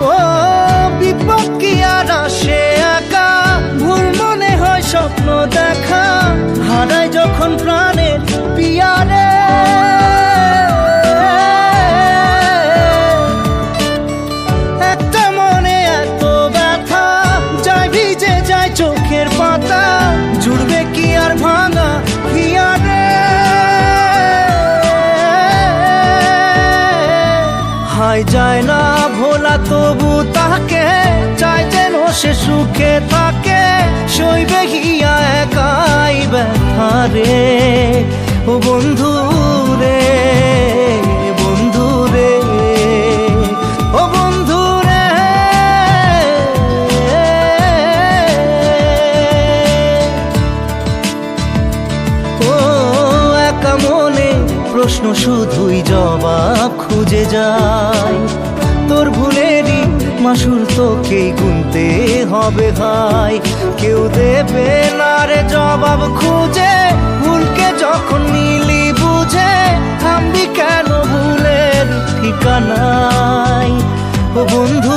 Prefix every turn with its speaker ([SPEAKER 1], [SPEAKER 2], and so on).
[SPEAKER 1] ও বিপক্ষিয়ার সে একা। ভুল মনে হয় স্বপ্ন দেখা, হারায় যখন প্রাণের পিয়ারে। মনে এত ব্যথা ভিজে চোখের আর ভাঙা যায় না ভোলা তবু তাকে চায় যেন সে সুখে থাকে। শৈবে গিয়া একাই ব্যথা রে। ও বন্ধু রে বন্ধু রে, ও বন্ধু রে। একা মনে প্রশ্ন শুধুই জবাব খুঁজে যায়। তোর ভুলেরই মাসুর তোকেই গুনতে হবে ভাই। কেউ দেবে না রে জবাব খুঁজে। ভুলকে যখন নিলি বুঝে, থামবি কেন ভুলের ঠিকানায়? বন্ধু